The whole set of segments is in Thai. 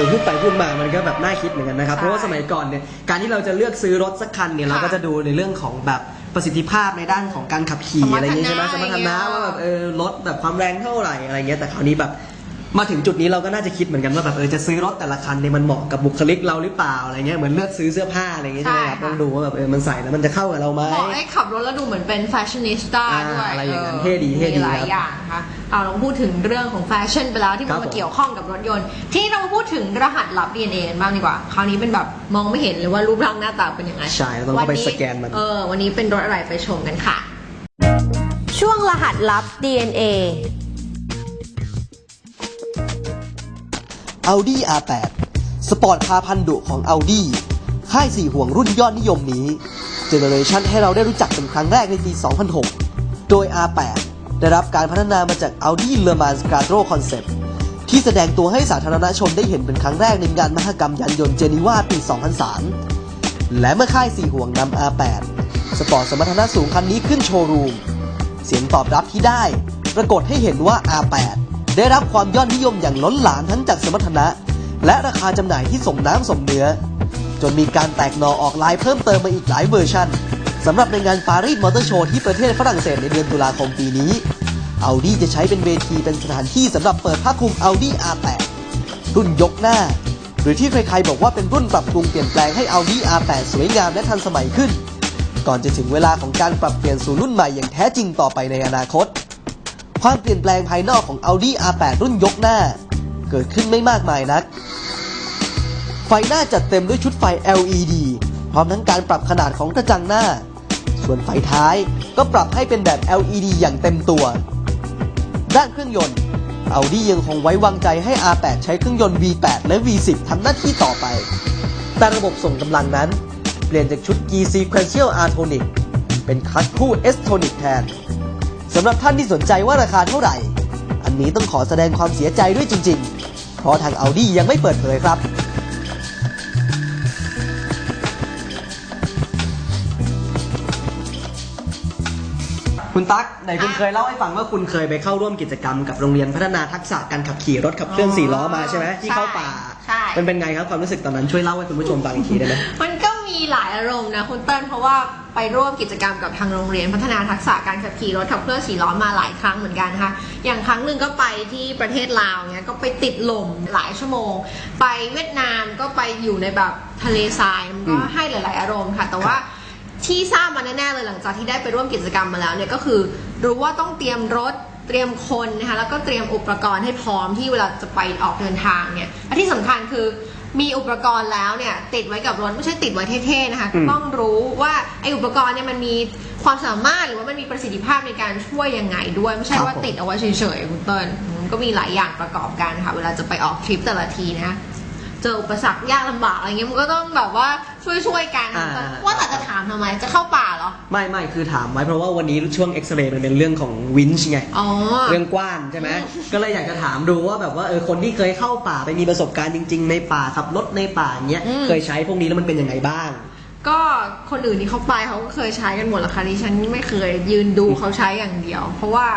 อพูดไปพูดมามันก็แบบน่าคิดเหมือนกันนะครับใช่เพราะว่าสมัยก่อนเนี่ยการที่เราจะเลือกซื้อรถสักคันเนี่ยเราก็ค่ะจะดูในเรื่องของแบบประสิทธิภาพในด้านของการขับขี่สมรรถนะอะไรอย่างเงี้ยใช่ไหมสมรรถนะอะไรเงี้ยว่าแบบเออรถแบบความแรงเท่าไหร่อะไรเงี้ยแต่คราวนี้แบบ มาถึงจุดนี้เราก็น่าจะคิดเหมือนกันว่าแบบเออจะซื้อรถแต่ละคันเนี่ยมันเหมาะกับบุคลิกเราหรือเปล่าอะไรเงี้ยเหมือนเลือกซื้อเสื้อผ้าอะไรเงี้ยใช่ไหมครับใช่ค่ะต้องดูว่าแบบเออมันใส่แล้วมันจะเข้ากับเราไหมบอกให้ขับรถแล้วดูเหมือนเป็นแฟชั่นนิสต้าอ่าด้วยอะไรอย่างนั้นเท่ดีเท่ดีมีหลายครับอย่างนะคะเอาเราพูดถึงเรื่องของแฟชั่นไปแล้วที่ครัมันบมาผมเกี่ยวข้องกับรถยนต์ ที่นี่เรามาพูดถึงรหัสลับ DNA กันบ้างดีกว่า คราวนี้เป็นแบบมองไม่เห็นเลยว่ารูปร่างหน้าตาเป็นยังไงใช่เราต้องเข้าไปสแกนมันเออวันนี้เป็นรถอะไรไปชมกันค่ะ ช่วงรหัสลับ DNA Audi R8 สปอร์ตคาร์พันดุของ Audi ค่ายสี่ห่วงรุ่นยอดนิยมนี้เจเนอเรชันให้เราได้รู้จักเป็นครั้งแรกในปี 2006 โดย R8 ได้รับการพัฒนามาจาก Audi Le Mans Quattro Concept ที่แสดงตัวให้สาธารณชนได้เห็นเป็นครั้งแรกในงานมหกรรมยานยนต์เจนีวาปี 2003 และเมื่อค่ายสี่ห่วงนำ R8 สปอร์ตสมรรถนะสูงคันนี้ขึ้นโชว์รูม เสียงตอบรับที่ได้ ปรากฏให้เห็นว่า R8 ได้รับความยอดนิยมอย่างล้นหลามทั้งจากสมรรถนะ และราคาจำหน่ายที่สมน้ำสมเนื้อ จนมีการแตกหนอออกลายเพิ่มเติมมาอีกหลายเวอร์ชันสำหรับในงานปารีสมอเตอร์โชว์ที่ประเทศฝรั่งเศสในเดือนตุลาคมปีนี้ Audi จะใช้เป็นเวทีเป็นสถานที่สำหรับเปิดภาคคลุม Audi R8 รุ่นยกหน้า หรือที่ใครๆบอกว่าเป็นรุ่นปรับปรุงเปลี่ยนแปลงให้ Audi R8 สวยงามและทันสมัยขึ้น ก่อนจะถึงเวลาของการปรับเปลี่ยนสู่รุ่นใหม่อย่างแท้จริงต่อไปในอนาคต ความเปลี่ยนแปลงภายนอกของ Audi R8 รุ่นยกหน้า เกิดขึ้นไม่มากมายนัก ไฟหน้าจัดเต็มด้วยชุดไฟ LED พร้อมทั้งการปรับขนาดของกระจังหน้า ส่วนไฟท้ายก็ปรับให้เป็นแบบ LED อย่างเต็มตัว ด้านเครื่องยนต์ Audi ยังคงไว้วางใจให้ R8 ใช้เครื่องยนต์ V8 และ V10 ทำหน้าที่ต่อไป แต่ระบบส่งกำลังนั้น เปลี่ยนจากชุด G Sequential R-Tonic เป็นคลัตช์คู่ S-Tonic แทน สำหรับท่านที่สนใจว่าราคาเท่าไหร่ อันนี้ต้องขอแสดงความเสียใจด้วยจริง ๆ เพราะทาง Audi ยังไม่เปิดเผยครับคุณตั๊กไหนคุณเคยเล่าให้ฟังว่าคุณเคยไปเข้าร่วมกิจกรรมกับโรงเรียนพัฒนาทักษะการขับขี่รถขับเคลื่อนสี่ล้อมาใช่ไหมที่เข้าป่าใช่มันเป็นไงครับความรู้สึกตอนนั้นช่วยเล่าให้คุณผู้ชมฟังอีกทีได้ไหมมันก็มี หลายอารมณ์นะคุณเติ้ลเพราะว่าไปร่วมกิจกรรมกับทางโรงเรียน พัฒนาทักษะการขับขี่รถขับเคลื่อนสี่ล้อมาหลายครั้งเหมือนกันนะคะอย่างครั้งหนึ่งก็ไปที่ประเทศลาวเนี่ยก็ไปติดลมหลายชั่วโมง ไปเวียดนามก็ไปอยู่ในแบบทะเลทรายมันก็อืมให้หลาย ๆ อารมณ์ค่ะ แต่ว่าที่ทราบมาแน่ๆเลยหลังจากที่ได้ไปร่วมกิจกรรมมาแล้วเนี่ยก็คือรู้ว่าต้องเตรียมรถเตรียมคนนะคะแล้วก็เตรียมอุปกรณ์ให้พร้อมที่เวลาจะไปออกเดินทางเนี่ยและที่สำคัญคือ มีอุปกรณ์แล้วเนี่ยติดไว้กับรถไม่ใช่ติดไว้เท่ๆนะคะอืม ต้องรู้ว่าไออุปกรณ์เนี่ยมันมีความสามารถหรือว่ามันมีประสิทธิภาพในการช่วยยังไงด้วยไม่ใช่ว่าติดเอาไว้เฉยๆคุณเติ้ลมันก็มีหลายอย่างประกอบกันค่ะ เวลาจะไปออกทริปแต่ละทีนะ เจออุปสรรคยากลำบากอะไรเงี้ยมันก็ต้องแบบว่า ช่วยๆกันอ่า ว่าแต่จะถามทำไมจะเข้าป่าเหรอไม่ไม่คือถามไว้เพราะว่าวันนี้ช่วงเอ็กซเรย์มันเป็นเรื่องของวินช์ไง อ๋อ เรื่องกว้านใช่ไหมก็เลยอยากจะถามดูว่าแบบว่าเออคนที่เคยเข้าป่าไปมีประสบการณ์จริง ๆ ในป่าขับรถในป่าอย่างเงี้ยอืม เคยใช้พวกนี้แล้วมันเป็นยังไงบ้าง ก็คนอื่นที่เขาไปเขาก็เคยใช้กันหมดละค่ะดิฉันไม่เคยยืนดูเขาใช้อย่างเดียว เพราะว่า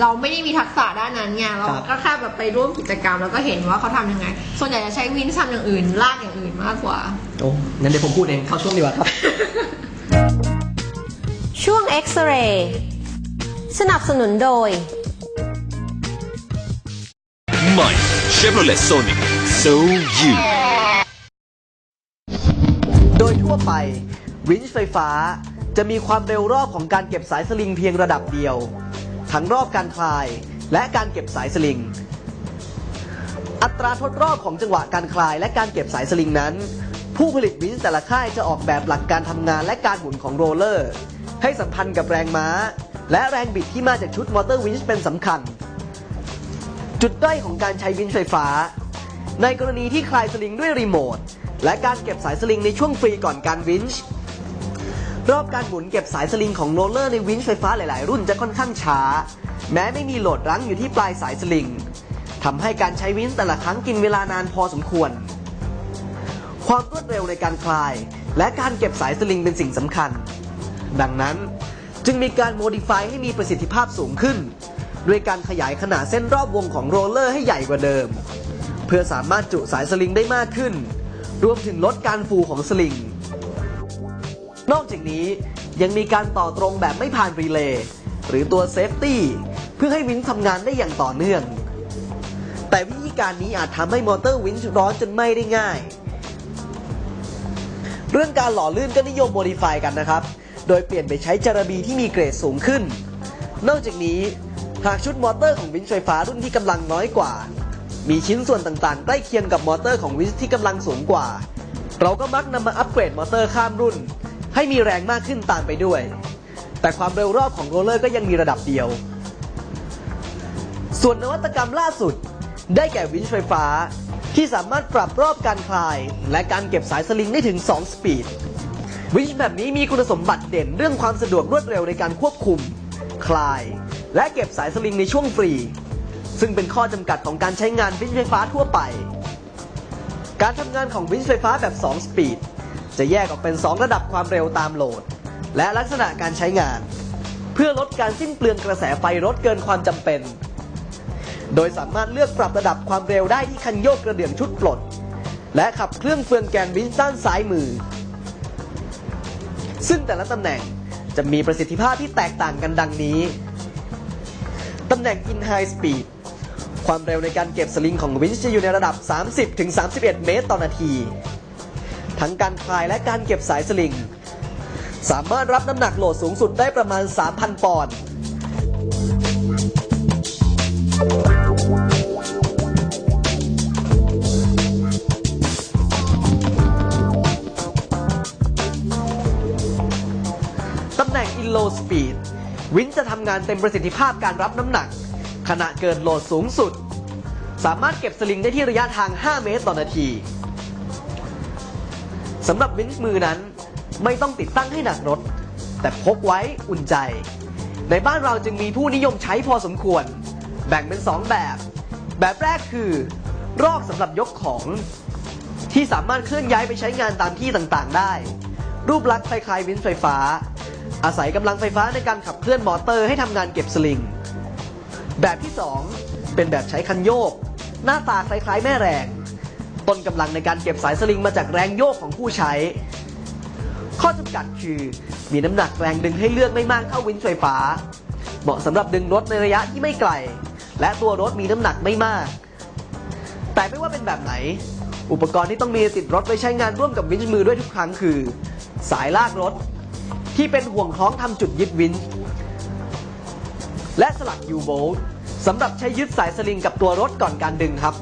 เราไม่ได้มีทักษะด้านนั้นไงเราครับก็แค่แบบไปร่วมกิจกรรม แล้วก็เห็นว่าเขาทำยังไง ส่วนใหญ่จะใช้วินทำอย่างอื่น ลากอย่างอื่นมากกว่าโอ้งั้นเดี๋ยวผมพูดเองเข้าช่วงดีกว่าครับ ช่วง X-ray สนับสนุนโดยใหม่ Chevrolet Sonic So You โดยทั่วไปวินช์ไฟฟ้าจะมีความเร็วรอบของการเก็บสายสลิงเพียงระดับเดียว ทั้งรอบการคลาย และการเก็บสายสลิง อัตราทดรอบของจังหวะการคลาย และการเก็บสายสลิงนั้น ผู้ผลิตวินแต่ละค่ายจะออกแบบหลักการทำงานและการหมุนของโรลเลอร์ ให้สัมพันธ์กับแรงม้า และแรงบิดที่มาจากชุดมอเตอร์วินช์เป็นสำคัญ จุดด้อยของการใช้วินช์ไฟฟ้า ในกรณีที่คลายสลิงด้วยรีโมทและการเก็บสายสลิงในช่วงฟรีก่อนการวินช์ รอบการหมุนเก็บสายสลิงของโรลเลอร์ในวินช์ไฟฟ้าหลายๆ รุ่นจะค่อนข้างช้า แม้ไม่มีโหลดรั้งอยู่ที่ปลายสายสลิงทำให้การใช้วินช์แต่ละครั้งกินเวลานานพอสมควร ความรวดเร็วในการคลาย และการเก็บสายสลิงเป็นสิ่งสำคัญ ดังนั้นจึงมีการโมดิฟายให้มีประสิทธิภาพสูงขึ้น ด้วยการขยายขนาดเส้นรอบวงของโรลเลอร์ให้ใหญ่กว่าเดิม เพื่อสามารถจุสายสลิงได้มากขึ้น รวมถึงลดการฟูของสลิง นอกจากนี้ยังมีการต่อตรงแบบไม่ผ่านรีเลย์หรือตัวเซฟตี้เพื่อให้วินทำงานได้อย่างต่อเนื่อง แต่วิธีการนี้อาจทำให้มอเตอร์วินร้อนจนไหม้ได้ง่าย เรื่องการหล่อลื่นก็นิยมโมดิฟายกันนะครับ โดยเปลี่ยนไปใช้จาระบีที่มีเกรดสูงขึ้น นอกจากนี้หากชุดมอเตอร์ของวินไฟฟ้ารุ่นที่กำลังน้อยกว่า มีชิ้นส่วนต่างๆ ใกล้เคียงกับมอเตอร์ของวินที่กำลังสูงกว่า เราก็มักนำมาอัปเกรดมอเตอร์ข้ามรุ่น ให้มีแรงมากขึ้นตามไปด้วย แต่ความเร็วรอบของโรลเลอร์ก็ยังมีระดับเดียว ส่วนนวัตกรรมล่าสุด ได้แก่วินช์ไฟฟ้า ที่สามารถปรับรอบการคลาย และการเก็บสายสลิงได้ถึง 2 สปีด วินช์แบบนี้มีคุณสมบัติเด่นเรื่องความสะดวกรวดเร็วในการควบคุม คลาย และเก็บสายสลิงในช่วงฟรี ซึ่งเป็นข้อจำกัดของการใช้งานวินช์ไฟฟ้าทั่วไป การทำงานของวินช์ไฟฟ้าแบบ 2 สปีด จะแยกออกเป็น 2 ระดับความเร็วตามโหลด และลักษณะการใช้งาน เพื่อลดการสิ้นเปลืองกระแสไฟรถเกินความจำเป็น โดยสามารถเลือกปรับระดับความเร็วได้ที่คันโยกกระเดื่องชุดปลด และขับเครื่องเฟืองแกนวินด้านซ้ายมือ ซึ่งแต่ละตำแหน่งจะมีประสิทธิภาพที่แตกต่างกันดังนี้ ตำแหน่ง in high speed ความเร็วในการเก็บสลิงของวินช์จะอยู่ในระดับ 30-31 เมตรต่อนาที ทั้งการคลายและการเก็บสายสลิง สามารถรับน้ำหนักโหลดสูงสุดได้ประมาณ 3,000 ปอนด์ตำแหน่ง in low speed วินจะทำงานเต็มประสิทธิภาพการรับน้ำหนัก ขณะเกิดโหลดสูงสุด สามารถเก็บสลิงได้ที่ระยะทาง 5 เมตรต่อนาที สำหรับวินช์มือนั้น ไม่ต้องติดตั้งให้หนักรถ แต่พกไว้อุ่นใจ ในบ้านเราจึงมีผู้นิยมใช้พอสมควร แบ่งเป็น 2 แบบ แบบแรกคือ รอกสำหรับยกของ ที่สามารถเคลื่อนย้ายไปใช้งานตามที่ต่างๆ ได้ รูปลักษณ์คล้ายๆวินช์ไฟฟ้า อาศัยกำลังไฟฟ้าในการขับเคลื่อนมอเตอร์ให้ทำงานเก็บสลิงแบบที่ 2 เป็นแบบใช้คันโยก หน้าตาคล้ายๆแม่แรง ต้นกำลังในการเก็บสายสลิงมาจากแรงโยกของผู้ใช้ ข้อจำกัดคือ มีน้ำหนักแรงดึงให้เลือกไม่มากเท่าวินช์ไฟฟ้า เหมาะสำหรับดึงรถในระยะที่ไม่ไกล และตัวรถมีน้ำหนักไม่มาก แต่ไม่ว่าเป็นแบบไหน อุปกรณ์ที่ต้องมีติดรถไว้ใช้งานร่วมกับวินช์มือด้วยทุกครั้งคือ สายลากรถ ที่เป็นห่วงคล้องทำจุดยึดวินและสลักยูโบลสำหรับใช้ยึดสายสลิงกับตัวรถก่อนการดึงครับ